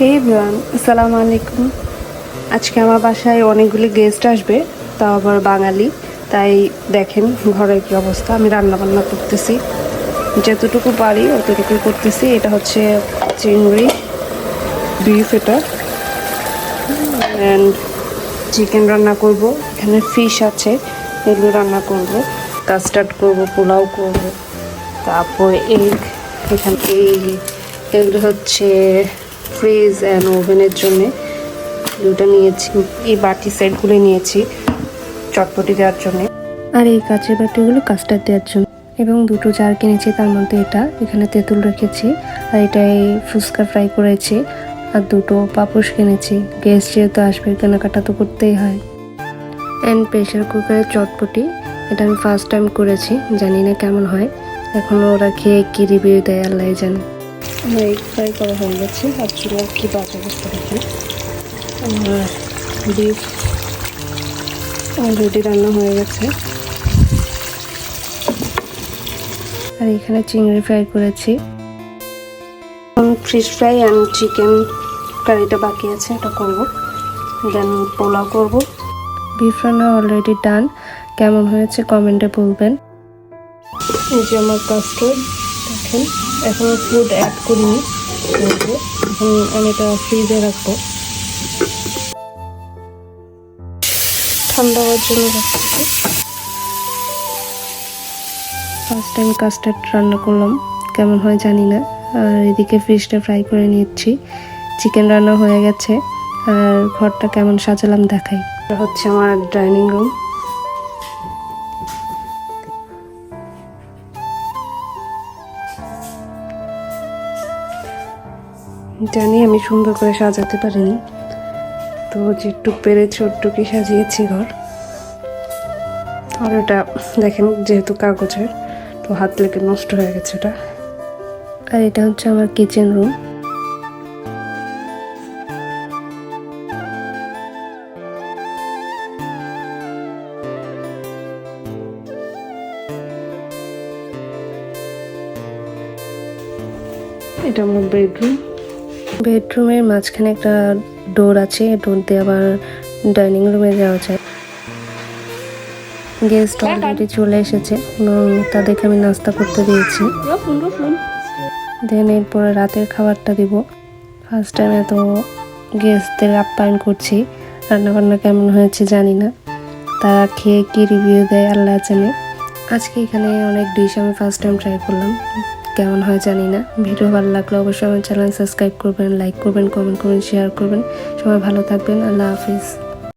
হে আলাইকুম আজকে আমার বাসায় অনেকগুলি গেস্ট আসবে, তাও আবার বাঙালি। তাই দেখেন ঘরের কি অবস্থা, আমি রান্না বান্না করতেছি। যতটুকু পারি অতটুকু করতেছি, এটা হচ্ছে চিংড়ি বিফ এটা। অ্যান্ড চিকেন রান্না করব, এখানে ফিশ আছে, এগুলো রান্না করব। কাস্টার্ড করব, পোলাও করব। তারপর এগ এখানে এই, এগুলো হচ্ছে ফ্রিজ অ্যান্ড ওভেনের জন্য দুটো নিয়েছি, এই বাটি সেটগুলো নিয়েছি চটপটি দেওয়ার জন্য। আর এই কাঁচের বাটিগুলো কাস্টার্ড দেওয়ার জন্য। এবং দুটো জার কিনেছি, তার মধ্যে এটা, এখানে তেঁতুল রেখেছি, আর এটাই ফুচকা ফ্রাই করেছি, আর দুটো পাপোশ কিনেছি। গেস্ট যেহেতু আসবে, কেনাকাটা তো করতেই হয়। অ্যান্ড প্রেশার কুকারের চটপটি, এটা আমি ফার্স্ট টাইম করেছি, জানি না কেমন হয়। এখন ওরা খেয়ে কি রিভিউ দেয় আল্লাহ জানে। আমার ফ্রাই করা হয়ে গেছে। আর চুলার কি বাজে অবস্থা দেখি। আমার বিফ অলরেডি রান্না হয়ে গেছে। আর এখানে চিংড়ি ফ্রাই করেছি। ফিশ ফ্রাই অ্যান্ড চিকেন কারিটা বাকি আছে, এটা করব। দেন পোলাও করব। বিফ রান্না অলরেডি ডান কেমন হয়েছে কমেন্টে বলবেন। এই যে আমার কাস্টার্ড দেখেন, এখনও ফুড অ্যাড করিনি। এখন আমি এটা ফ্রিজে রাখব। ঠান্ডা হওয়ার জন্য রাখতেছি। ফার্স্ট টাইম কাস্টার্ড রান্না করলাম, কেমন হয় জানি না। আর এদিকে ফিশটা ফ্রাই করে নিচ্ছি। চিকেন রান্না হয়ে গেছে, আর ঘরটা কেমন সাজালাম দেখাই। হচ্ছে আমার ডাইনিং রুম জানি আমি সুন্দর করে সাজাতে পারিনি। তো যেটুক পেরেছি ওটুকুই সাজিয়েছি ঘর। আর ওটা দেখেন যেহেতু কাগজের, তো হাত লেগে নষ্ট হয়ে গেছে ওটা। আর এটা হচ্ছে আমার কিচেন রুম এটা আমার বেডরুম বেডরুমের মাঝখানে একটা ডোর আছে ডোর দিয়ে আবার ডাইনিং রুমে যাওয়া যায়। গেস্ট অলরেডি চলে এসেছে এবং তাদেরকে আমি নাস্তা করতে দিয়েছি। দেন এরপরে রাতের খাবারটা দিব। ফার্স্ট টাইম এত গেস্টদের আপ্যায়ন করছি। রান্নাবান্না কেমন হয়েছে জানি না। তারা খেয়ে কি রিভিউ দেয় আল্লাহ জানে। আজকে এখানে অনেক ডিশ আমি ফার্স্ট টাইম ট্রাই করলাম। কেমন হয় জানি না। ভিডিও ভালো লাগলে অবশ্যই আমার চ্যানেল সাবস্ক্রাইব করবেন লাইক করবেন কমেন্ট করবেন শেয়ার করবেন। সবাই ভালো থাকবেন, আল্লাহ হাফিজ।